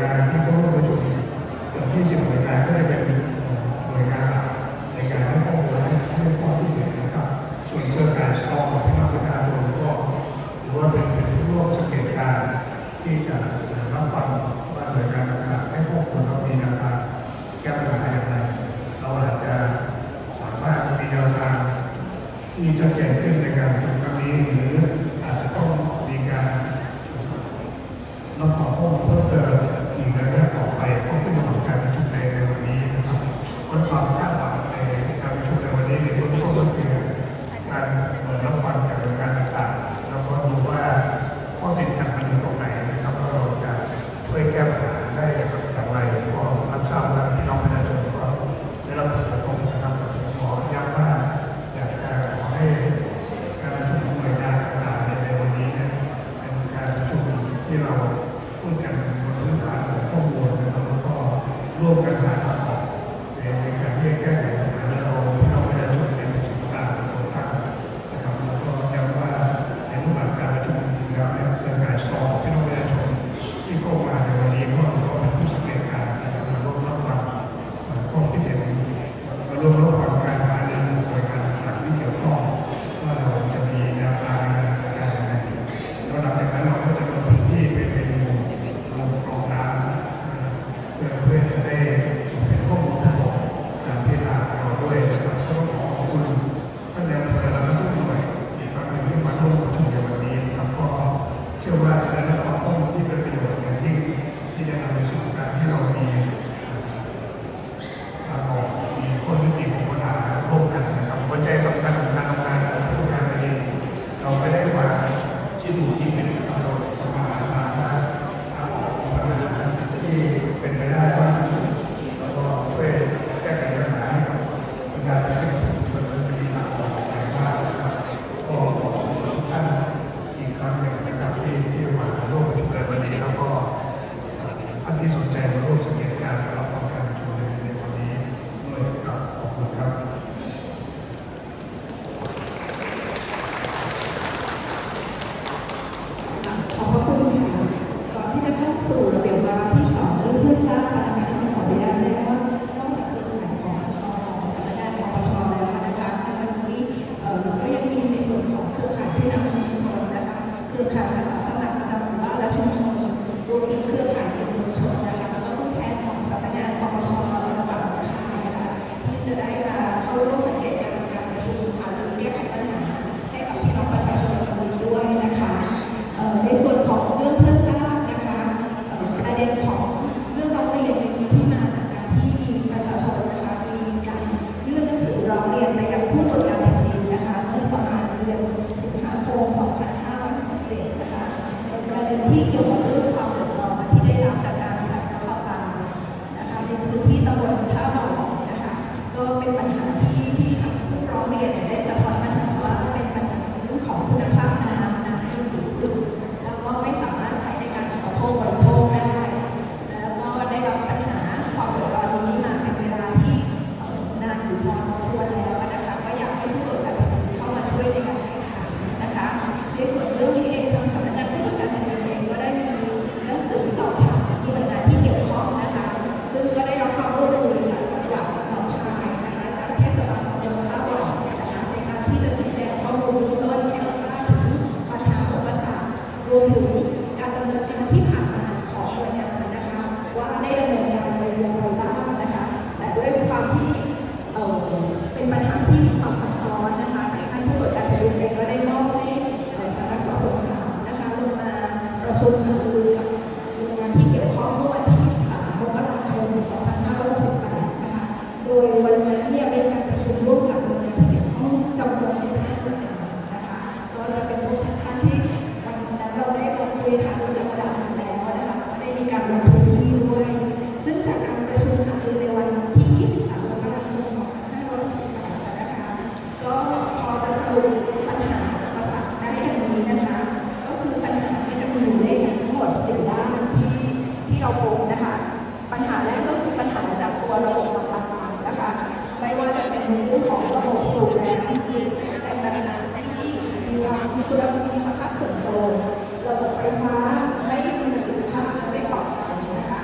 งานที่เข้าร่วมประชุมเกือบยี่สิบหน่วยงานก็ได้เป็นหน่วยงานในการให้ข้อมูลให้ข้อมูลที่เห็นนะครับ ส่วนเครือข่ายชาวของพี่น้องประชาชนก็ถือว่าเป็นเป็นผู้ร่วมสังเกตการที่จะรับฟังว่าหน่วยงานต่างๆให้ข้อมูลเรามีแนวทางแก้ปัญหาอย่างไรเราอาจจะสามารถมีแนวทางที่จะแเจนขึ้นในการทำครั้งนี้หรือ Thank you. ของระบบสูบน้ำที่เป็นแบบน้ำที่มีความมีคุณภาพสูงโตระบบไฟฟ้าไม่ได้มีประสิทธิภาพไม่ปลอดภัยนะคะ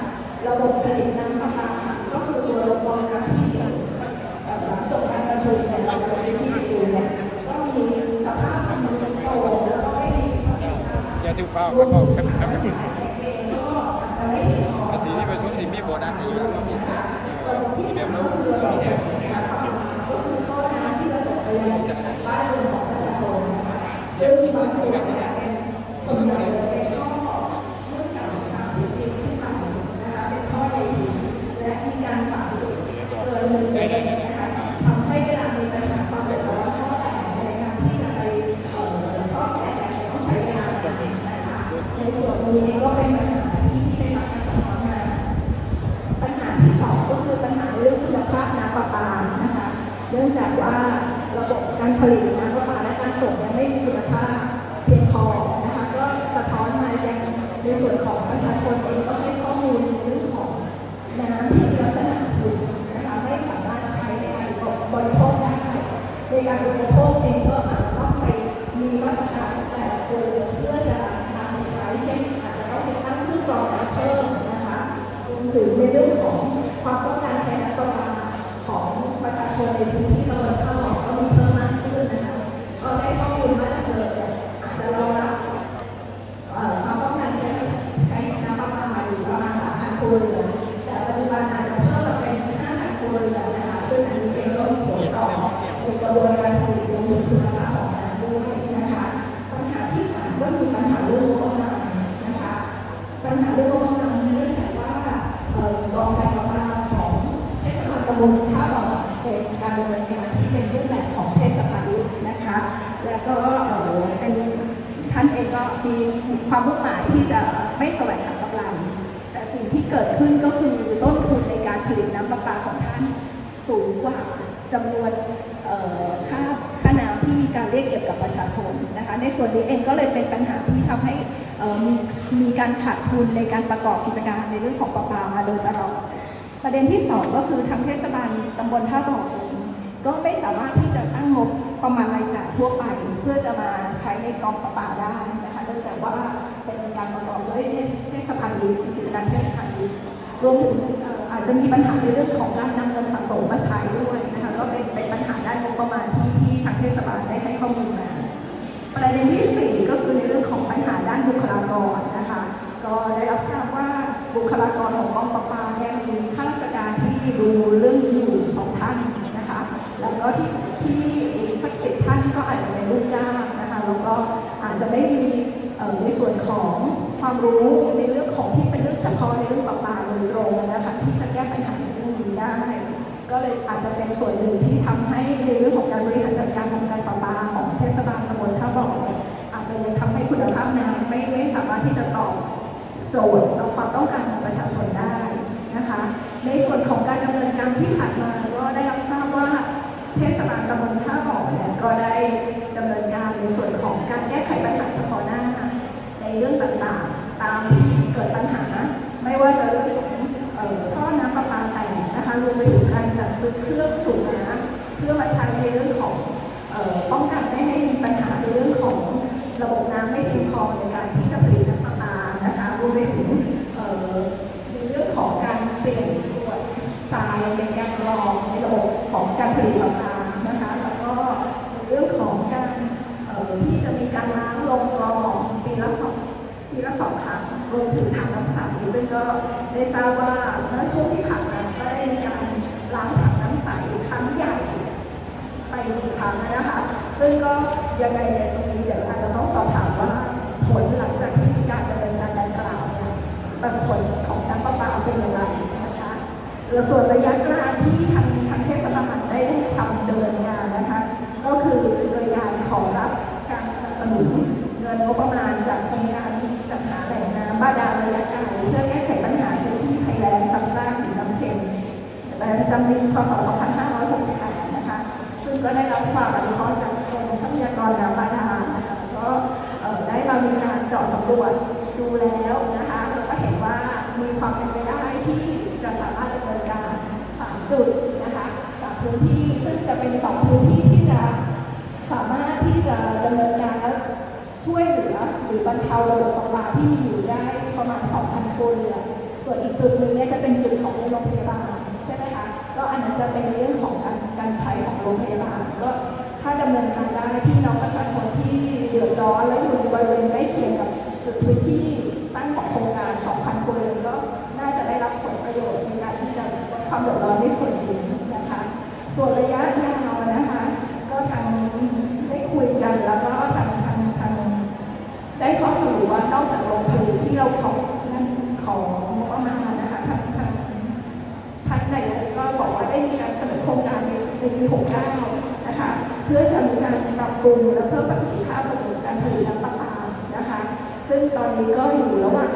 ระบบผลิตน้ำประปาก็คือตัวระบบน้ำที่หลังจบการประชุมเนี่ยเราจะไปที่ดูเนี่ยก็มีสภาพสมดุลโตแล้วก็ไม่ได้มีควาสามถยาซิลฟ้าครับผมครับภาษีที่ประชุมสิมีโบนัสอยู่แล้วมีแสียเดี๋ยวเร งที่มันคือแบบนี้และมีการฝ่าฝืนเกินหนึ่งเมตรนะคะทำให้เวลามีปัญหาความเดือดร้อนข้อแตกในการที่จะไปเอ่อซ่อมแซมต้องใช้เวลานะคะในส่วนนี้ก็เป็นปัญหาที่ได้รับการสะท้อนมาปัญหาที่สองก็คือปัญหาเรื่องคุณภาพน้ำประปานะคะ เนื่องจากว่าระบบการผลิตน้ำ ส่งยังไม่มีคุณภาพเพียงพอนะคะก็สะท้อนมายังในส่วนของประชาชนเองก็ให้ข้อมูลเรื่องของน้ำที่มีลักษณะขุ่นนะคะไม่สามารถใช้ในการบริโภคได้ในการบริโภคเองก็อาจจะต้องไปมีมาตรการแต่ละครัวเอนเพื่อจะนำไปใช้เช่นอาจจะต้องติดตั้งเครื่องกรองน้ำเพิ่มนะคะรวมถึงในเรื่องของความต้องการใช้น้ำประปาของประชาชนในพื้นที่ มีความมุ่งหมายที่จะไม่แสวงหากำไรแต่สิ่งที่เกิดขึ้นก็คือต้นทุนในการผลิตน้ำประปาของท่านสูงกว่าจำนวนค่าค่าน้ำที่มีการเรียกเก็บกับประชาชนนะคะ ในส่วนนี้เองก็เลยเป็นปัญหาที่ทำให้มีมีการขาดทุนในการประกอบกิจการในเรื่องของประปามาโดยตลอดประเด็นที่สองก็คือทางเทศบาลตำบลท่าบ่องก็ไม่สามารถที่จะตั้งงบประมาณรายจ่ายทั่วไป เพื่อจะมาใช้ในกองประปาได้นะ จากว่าเป็นการประกอบด้วยเทศบาลยิปกิจการเทศบาลยิปรวมถึงอาจจะมีปัญหาในเรื่องของการนำเงินสะสมมาใช้ด้วยนะคะก็เป็นเป็นปัญหาด้านงบประมาณที่ที่ทางเทศบาลได้ให้ข้อมูลมาประเด็นที่สี่ก็คือในเรื่องของปัญหาด้านบุคลากรนะคะก็ได้รับทราบว่าบุคลากรของกองประปาเนี่ยมีข้าราชการที่ดูเรื่องนี้อยู่สองท่านนะคะแล้วก็ที่ที่สักสิบท่านก็อาจจะเป็นลูกจ้างนะคะแล้วก็อาจจะไม่มี ในส่วนของความรู้ในเรื่องของที่เป็นเรื่องเฉพาะในเรื่องประปาโดยตรงนะคะที่จะแก้ปัญหาในเรื่องนี้ได้ ก็เลยอาจจะเป็นส่วนหนึ่งที่ทำให้ในเรื่องของการบริหารจัดการของการประปาของเทศบาลตำบลท่าบ่ออาจจะยังทำให้คุณภาพน้ำไม่ไม่สามารถที่จะตอบโจทย์ต่อความต้องการของประชาชนได้นะคะ ในส่วนของการดำเนินการ ก็ได้ทราบว่าเมื่อช่วงที่ผ่านมาก็ได้มีการล้างถังน้ำใสครั้งใหญ่ไปหนึ่งครั้งนะคะ ซึ่งก็ยังไงเนี่ยตรงนี้เดี๋ยวอาจจะต้องสอบถามว่าผลหลังจากที่มีการดำเนินการดังกล่าวเนี่ยแต่ผลของน้ำประปาเป็นย่างไรนะคะแล้วส่วนระยะกลางที่ทางทางเทศบาลได้ทำเนินงานนะคะ ก็คือโดยการขอรับการสนับสนุนเงินงบประมาณจากโครงการจัดหาแหล่งน้ำบาดาำปีพศ 2568 นะคะ ซึ่งก็ได้รับความอนุเคราะห์จากกรมทรัพยากรน้ำบาดาลนะคะก็ได้มามีการเจาะสำรวจดูแล้วนะคะแล้วก็เห็นว่ามีความเป็นไปได้ที่จะสามารถดำเนินการสามจุดนะคะสามพื้นที่ซึ่งจะเป็นสองพื้นที่ที่จะสามารถที่จะดำเนินการและช่วยเหลือหรือบรรเทาระบบประปาที่มีอยู่ได้ประมาณ 2,000ครัวเรือนส่วนอีกจุดหนึ่งเนี่ยจะเป็นจุดของนโรงพยาบาล จะเป็นเรื่องของการการใช้ของโรงพยาบาลก็ถ้าดำเนินการได้พี่น้องประชาชนที่เดือดร้อนและอยู่ในบริเวณใกล้เคียงกับจุดพื้นที่ตั้งของโครงการ 2,000คนก็น่าจะได้รับผลประโยชน์ในการที่จะความเดือดร้อน ปี 69 นะคะ เพื่อจะมีการปรับปรุงและเพิ่มประสิทธิภาพระสิการผลิตน้ำประปานะคะ ซึ่งตอนนี้ก็อยู่ระหว่าง